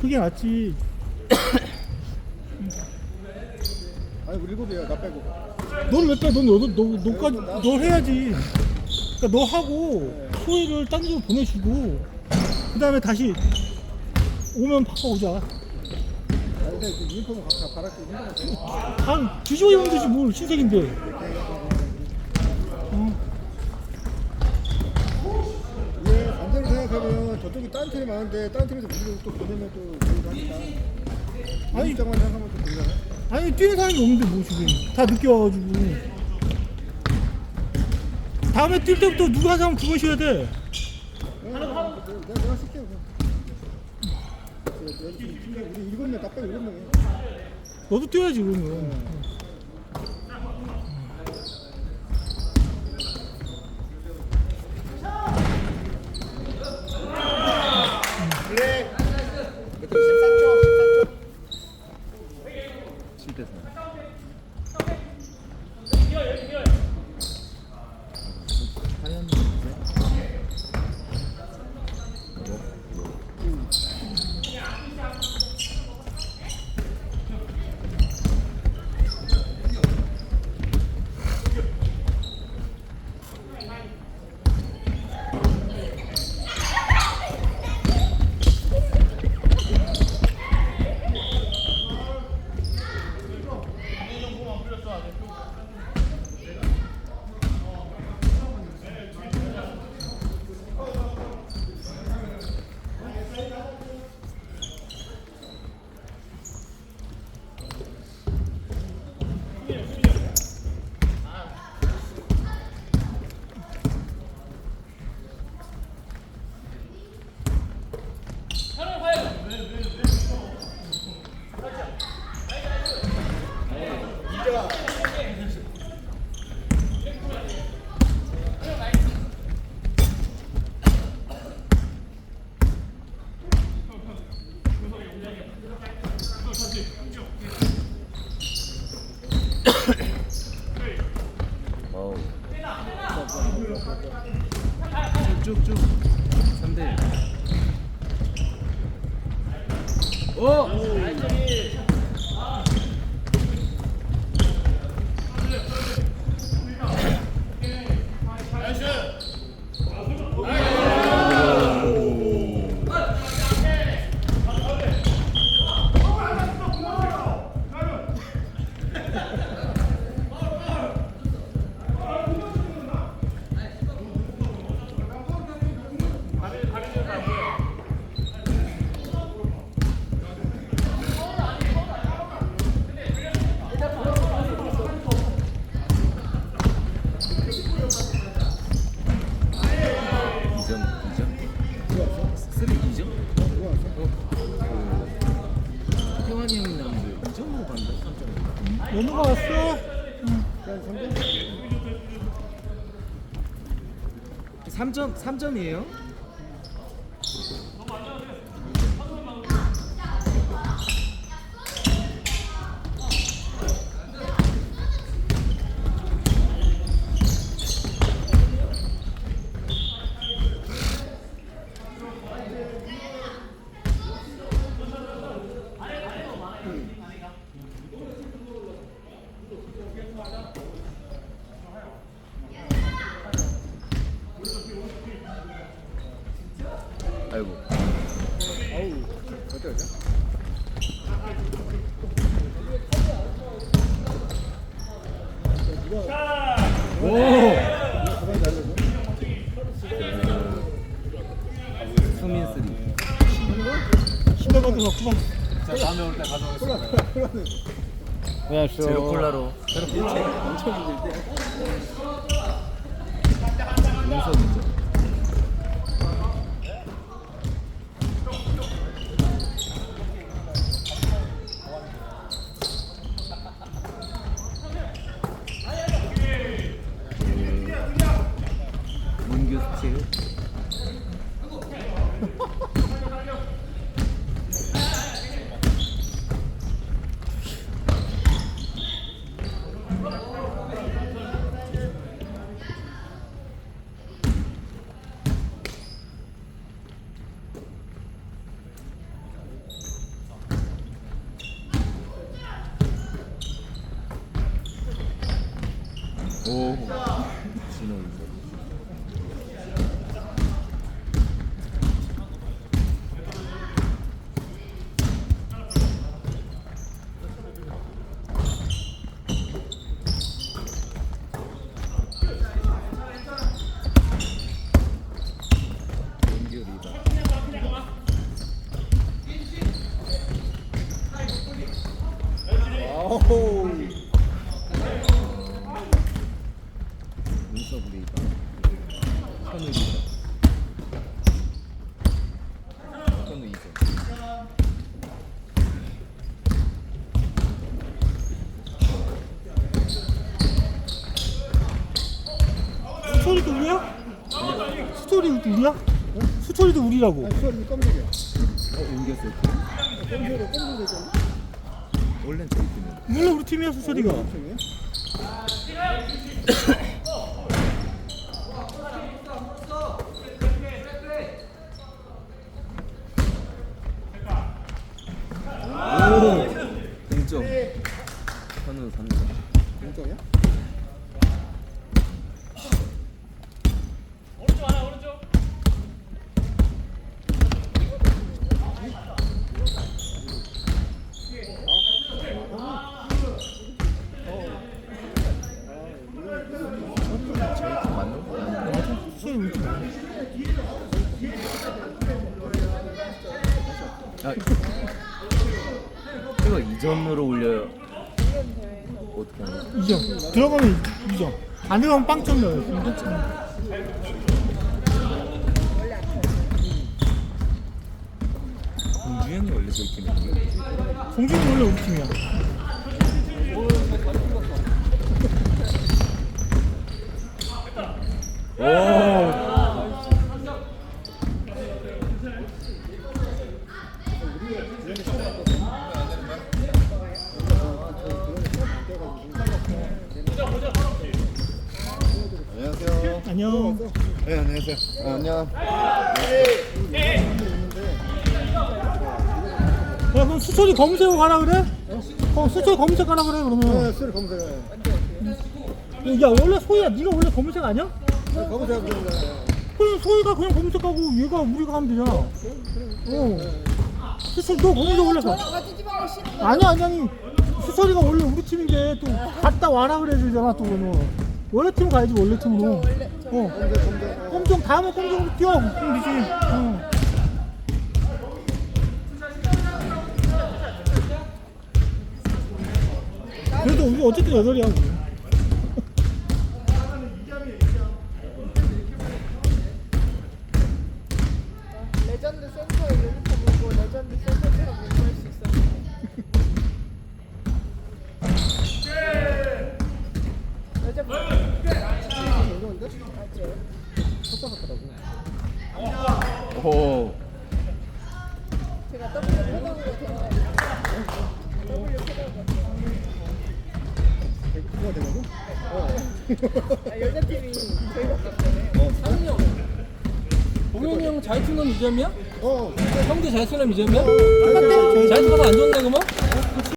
그게 낫지. 아니 우리 일곱이에요 나 빼고 너는 왜 빼? 넌 너도 너 너까지 너 해야지. 그러니까 너 하고 소희를 딴 데로 보내주고 그 다음에 다시 오면 바꿔오자. 아 근데 그 유니폼은 각자 바랄게 힘들어 다 뒤집어 입으면 되지 뭘 신세인데. 어. 생각하면 저쪽이 딴 팀이 많은데 딴 팀에서 우리를 또 보내면 또 저희도 하니까 아니. 입장만 생각하면 또 그러잖아 아니 뛰는 사람이 없는데 뭐 지금 다 늦게 와가지고 다음에 뛸 때부터 누가 하자면 그거 쉬어야 돼. 내가 내가 지금 팀장 우리 일곱 명다 빼고 일곱 명이에요 너도 뛰어야지 그러면. 1. 오! 이점이점 쓰리 2점? 그 태환이 형이 나오는데 2점으로 간다 3점으로 연우가 왔어? 3점 3점 3점이에요? 아이고 아우 어때 어때 오! 가만히 날려줘 수민 쓰리 갖고 막자 다음에 올 때 가져오겠습니다 콜라 콜라 콜라는 안녕하세요 제로 콜라로. 저런 일체 엄청 힘들 때 할게요. 오. 아우. 눈썹 리바. 현우 리바. 현우 이점. 수철이도 우리야? 수철이도 우리야? 수철이도 우리라고. 아, 수월이 검색이야. 어. 검색으로 검색 되잖아. 원래는 저희 팀이에요. 원래 우리 팀이야 수철이가. 검색이야? 오! 동점. 현우 3점. 공정이야? 저희 팀 맞는 거 아니야? 수철이 우리 팀. 아, 이거 2점으로 올려요. 어떻게 거지? 2점. 들어가면 2점. 안 들어가면 빵점 넣어요. 이거 공주현이 원래 저희 팀이에요. 공준이 원래 우리 팀이야. 오! 안녕하세요. 안녕. 네, 안녕하세요. 아, 안녕. 야 그럼 수철이 검색하고 가라 그래? 어 수철 검색 가라 그래 네, 그러면. 수월 검색해. 야 원래 소희야 네가 원래 검색 아니야? 검색하고 그러는 거야. 그럼 소희가 그냥 검색하고 얘가 우리가 하면 되잖아. 어. 수철 너 거기서 원래 가. 아니 아니 아니 수철이가 원래 우리 팀인데 또 갔다 와라 그래야 되잖아 또 그러면 원래 팀 가야지 원래 팀으로 원래 어 검색, 검색. 꼼종 다음에 꼼종으로 뛰어 그럼 되지 어. 그래도 우리 어쨌든 여덟이야 우리. 레전드 센터에 유니폼 입고 레전드 센터처럼 연구할 수 있어. 레전드 이건데? 맞지? 섭섭하더라고. 오. 제가 W 패널로 되는 W 패널로 그거 되거든? 어. 아, 여자 팀이 저희밖에 없잖아요. 상훈이 형. 동현이 형 자유투는 2점이야? 어. 형도 자유투는 2점이야? 똑같아. 자유투가 안 좋네 그러면?